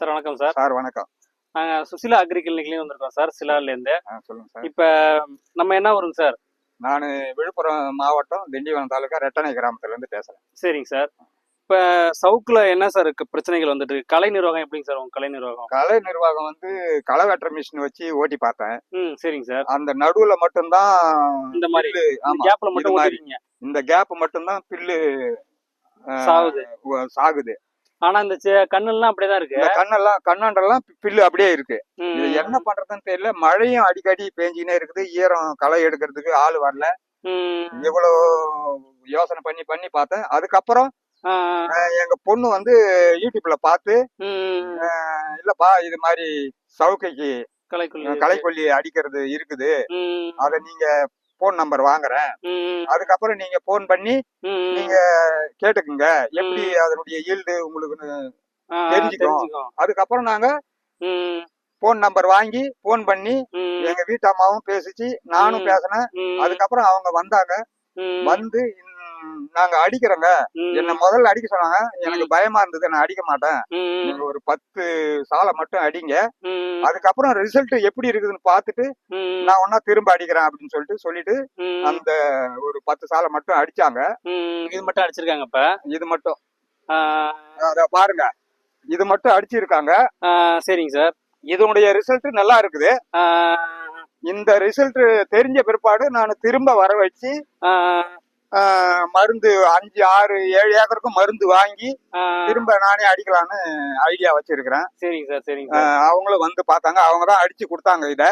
Sir வணக்கம் sir. Sir வணக்கம். நாங்க சுசிலா அக்ரி கிளினிக்லயும் வந்திருக்கோம் சார் சிலார்ல இருந்து ஆ, சொல்லுங்க சார். இப்ப நம்ம என்ன வருங்க சார்? நான் விழுப்புரம் மாவட்டம் திண்டிவனம் தாலுக்கா ரெட்டனை கிராமத்துல இருந்து பேசுறேன். சரிங்க சார். இப்ப சவுக்குல என்ன சார் பிரச்சனைகள் வந்துட்டு இருக்கு? கலை நிர்வாகம் எப்படிங்க சார் உங்க கலை நிர்வாகம்? கலை நிர்வாகம் வந்து களை வெட்டுற மிஷின் வச்சு ஓட்டி பார்த்தேன். ம் சரிங்க சார். அந்த நடுவுல மட்டும்தான் இந்த மாதிரி. கேப்ல மட்டும் இந்த கேப் மட்டும்தான் பில்லு சாகுது சாகுது. ஆனா இந்த கண்ணெல்லாம் அப்படியேதான் இருக்கு. கண்ணெல்லாம் கண்ணாண்டெல்லாம் பில்லு அப்படியே இருக்கு. இது என்ன பண்றதுன்னு தெரியல. மழையும் அடிக்கடி பேஞ்சிக்கினே இருக்குது. ஈரம் களை எடுக்கிறதுக்கு ஆள் வரல. இவ்வளவு யோசனை பண்ணி பண்ணி பார்த்தேன். அதுக்கப்புறம் எங்க பொண்ணு வந்து யூடியூப்ல பார்த்து இல்லப்பா இது மாதிரி சவுக்கைக்கு கலைக்குள்ளி களைக்கொல்லி அடிக்கிறது இருக்குது. அத நீங்க போன் நம்பர் வாங்குறேன். அதுக்கப்புறம் நீங்க போன் பண்ணி நீங்க கேட்டுக்குங்க. எப்படி அதனுடைய ஈல்டு உங்களுக்கு தெரிஞ்சுக்கும். அதுக்கப்புறம் நாங்க போன் நம்பர் வாங்கி போன் பண்ணி எங்க வீட்டு அம்மாவும் பேசிச்சு நானும். பேசினேன். அதுக்கப்புறம் அவங்க வந்தாங்க. வந்து "ம், நாங்க அடிக்கிறோங்க. என்ன முதல்ல அடிக்க சொன்னாங்க. எனக்கு பயமா இருந்தது. நான் அடிக்க மாட்டேன். நீங்க ஒரு பத்து சாலை மட்டும் அடிங்க. அதுக்கப்புறம் ரிசல்ட் எப்படி இருக்குதுன்னு பார்த்துட்டு ம், நான் ஒன்னா திரும்ப அடிக்கிறேன் அப்படின்னு சொல்லிட்டு சொல்லிட்டு அந்த ஒரு பத்து சாலை மட்டும் அடிச்சாங்க. இது மட்டும் அடிச்சிருக்காங்க இப்ப? இது மட்டும். அத பாருங்க. இது மட்டும் அடிச்சிருக்காங்க. சரிங்க சார். இதனுடைய ரிசல்ட் நல்லா இருக்குது. இந்த ரிசல்ட் தெரிஞ்ச பிற்பாடு நான் திரும்ப வர வச்சு மருந்து அஞ்சு ஆறு ஏழு ஏக்கருக்கும் மருந்து வாங்கி திரும்ப நானே அடிக்கலான்னு ஐடியா வச்சிருக்கிறேன். சரிங்க சார் சரிங்க அவங்களும் வந்து பார்த்தாங்க. அவங்க தான் அடிச்சு கொடுத்தாங்க இத.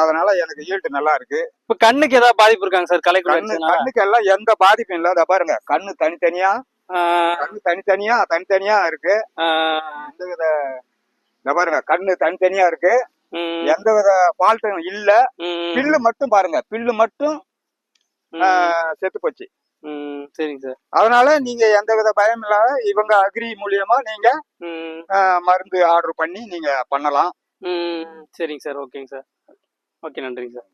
அதனால எனக்கு ஈல்டு நல்லா இருக்கு. இப்ப கண்ணுக்கு ஏதாவது பாதிப்பு இருக்காங்க சார் கலைக்குள்ள கண்ணு? கண்ணுக்கு எல்லாம் எந்த பாதிப்பும் இல்ல இத பாருங்க. கண்ணு தனித்தனியா கண்ணு தனித்தனியா தனித்தனியா இருக்கு. எந்த வித இத பாருங்க கண்ணு தனித்தனியா இருக்கு. எந்த வித ஃபால்ட்டும் இல்ல. பில்லு மட்டும் பாருங்க. பில்லு மட்டும் செத்து போச்சு ம், சரிங்க சார். அதனால நீங்க எந்த வித பயம் இல்லாத இவங்க அக்ரி மூலியமா நீங்க மருந்து ஆர்டர் பண்ணி நீங்க பண்ணலாம். சரிங்க சார். ஓகேங்க சார். ஓகே நன்றிங்க சார்.